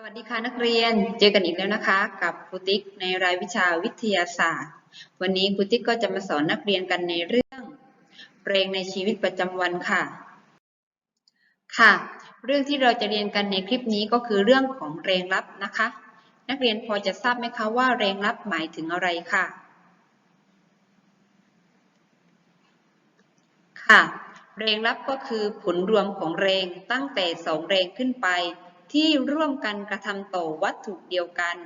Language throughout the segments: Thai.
สวัสดีค่ะนักเรียน เจอกันอีกแล้วนะคะ กับครูติ๊กในรายวิชาวิทยาศาสตร์ วันนี้ครูติ๊กก็จะมาสอนนักเรียนกันในเรื่องเพลงในชีวิตประจำวันค่ะ ค่ะ เรื่องที่เราจะเรียนกันในคลิปนี้ก็คือเรื่องของแรงลับนะคะ นักเรียนพอจะทราบไหมคะว่าแรงลับหมายถึงอะไรค่ะ ค่ะ แรงลับก็คือผลรวมของแรงตั้งแต่สองแรงขึ้นไป ที่ร่วมกันกระทำต่อวัตถุเดียวกัน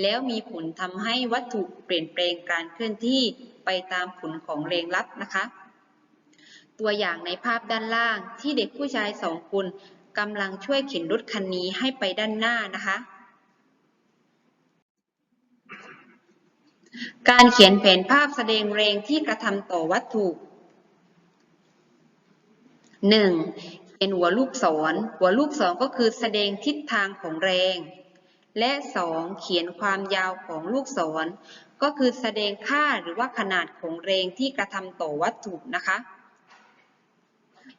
แล้วมีผลทำให้วัตถุเปลี่ยนแปลงการเคลื่อนที่ไปตามผลของแรงลับนะคะ ตัวอย่างในภาพด้านล่างที่เด็กผู้ชายสองคนกำลังช่วยเข็นรถคันนี้ให้ไปด้านหน้านะคะ การเขียนแผนภาพแสดงแรงที่กระทำต่อวัตถุหนึ่ง เป็นหัวลูกศร หัวลูกศรก็คือแสดงทิศทางของแรง และสองเขียนความยาวของลูกศร ก็คือแสดงค่าหรือว่าขนาดของแรงที่กระทำต่อวัตถุนะคะ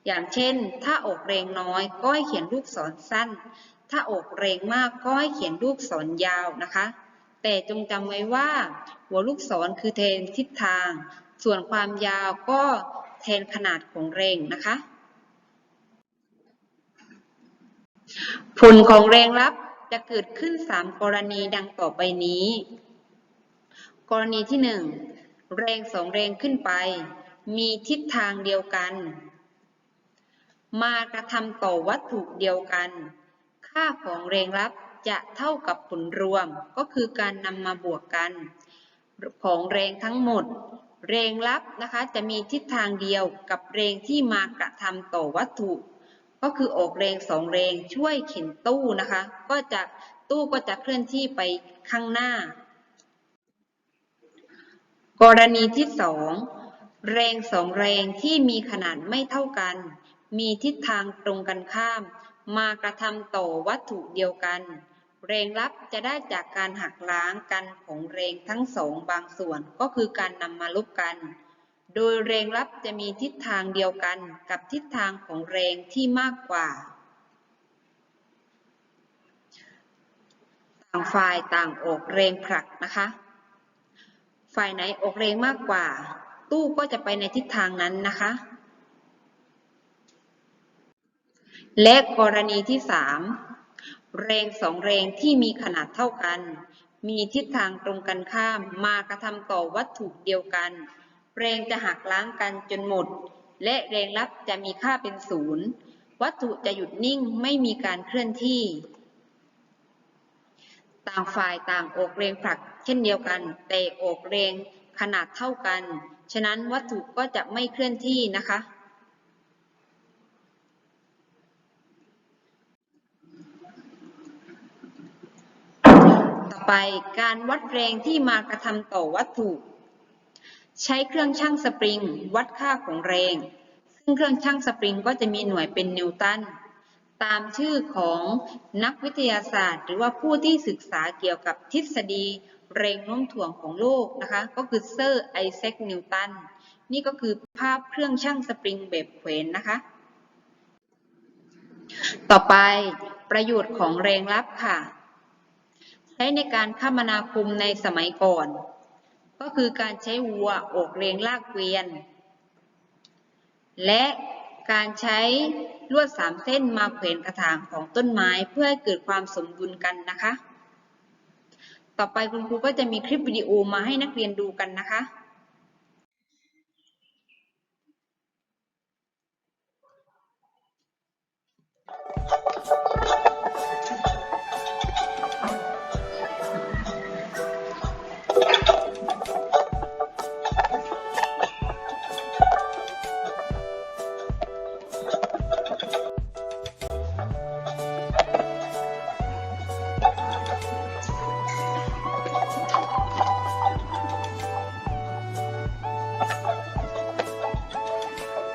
อย่างเช่น ถ้าออกแรงน้อยก็ให้เขียนลูกศรสั้น ถ้าออกแรงมากก็ให้เขียนลูกศรยาวนะคะ แต่จงจำไว้ว่า หัวลูกศรคือแทนทิศทาง ส่วนความยาวก็แทนขนาดของแรงนะคะ ผลของแรงรับจะเกิดขึ้น 3 กรณีดังต่อไปนี้ กรณีที่ 1 แรงสองแรงขึ้นไป มีทิศทางเดียวกัน มากระทำต่อวัตถุเดียวกัน ค่าของแรงรับจะเท่ากับผลรวมก็คือการนำมาบวกกัน ของแรงทั้งหมด แรงรับนะคะจะมีทิศทางเดียวกับแรงที่มากระทำต่อวัตถุ ก็คือออกแรงสองแรงช่วยเข็นตู้นะคะ ก็จะตู้ก็จะเคลื่อนที่ไปข้างหน้า กรณีที่สองแรงสองแรงที่มีขนาดไม่เท่ากัน มีทิศทางตรงกันข้าม มากระทำต่อวัตถุเดียวกัน แรงรับจะได้จากการหักล้างกันของแรงทั้งสองบางส่วนก็คือการนำมาลบกัน โดยแรงรับจะมีทิศทางเดียวกันกับทิศทางของแรงที่มากกว่า ต่างฝ่ายต่างออกแรงผลักนะคะ ฝ่ายไหนออกแรงมากกว่า ตู้ก็จะไปในทิศทางนั้นนะคะ และกรณีที่ 3 แรงสองแรงที่มีขนาดเท่ากัน มีทิศทางตรงกันข้ามมากระทำต่อวัตถุเดียวกัน แรงจะหักล้างกันจนหมด และแรงรับจะมีค่าเป็นศูนย์ วัตถุจะหยุดนิ่งไม่มีการเคลื่อนที่ ต่างฝ่ายต่างออกแรงผลักเช่นเดียวกัน แต่ออกแรงขนาดเท่ากัน ฉะนั้นวัตถุก็จะไม่เคลื่อนที่นะคะต่อไปการวัดแรงที่มากระทำต่อวัตถุ ใช้เครื่องชั่งสปริง วัดค่าของแรง ซึ่งเครื่องชั่งสปริงก็จะมีหน่วยเป็นนิวตัน ตามชื่อของนักวิทยาศาสตร์ หรือว่าผู้ที่ศึกษาเกี่ยวกับทฤษฎีแรงโน้มถ่วงของโลกนะคะ ก็คือเซอร์ไอแซคนิวตัน นี่ก็คือภาพเครื่องชั่งสปริงแบบแขวนนะคะ ต่อไปประโยชน์ของแรงรับค่ะ ใช้ในการคมนาคมในสมัยก่อน ก็คือการใช้วัวออกแรงลากเกวียน และการใช้ลวดสามเส้นมาแขวนกระถางของต้นไม้เพื่อให้เกิดความสมดุลกันนะคะ ต่อไปคุณครูก็จะมีคลิปวิดีโอมาให้นักเรียนดูกันนะคะ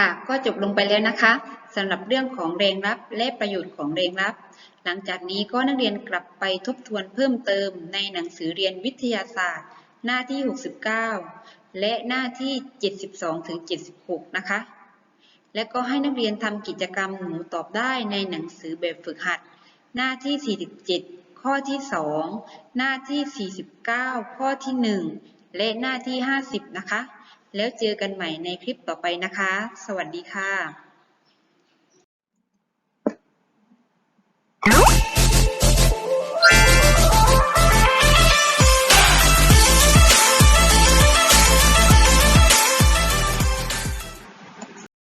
ค่ะ ก็จบลงไปแล้วนะคะสำหรับเรื่องของแรงรับและประโยชน์ของแรงรับ หลังจากนี้ก็นักเรียนกลับไปทบทวนเพิ่มเติมในหนังสือเรียนวิทยาศาสตร์ หน้าที่ 69 และหน้าที่ 72ถึง76 นะคะ และก็ให้นักเรียนทำกิจกรรมหนูตอบได้ในหนังสือแบบฝึกหัด หน้าที่ 47 ข้อที่ 2 หน้าที่ 49 ข้อที่ 1 และหน้าที่ 50 นะคะ แล้วเจอกันใหม่ในคลิปต่อไปนะคะ สวัสดีค่ะ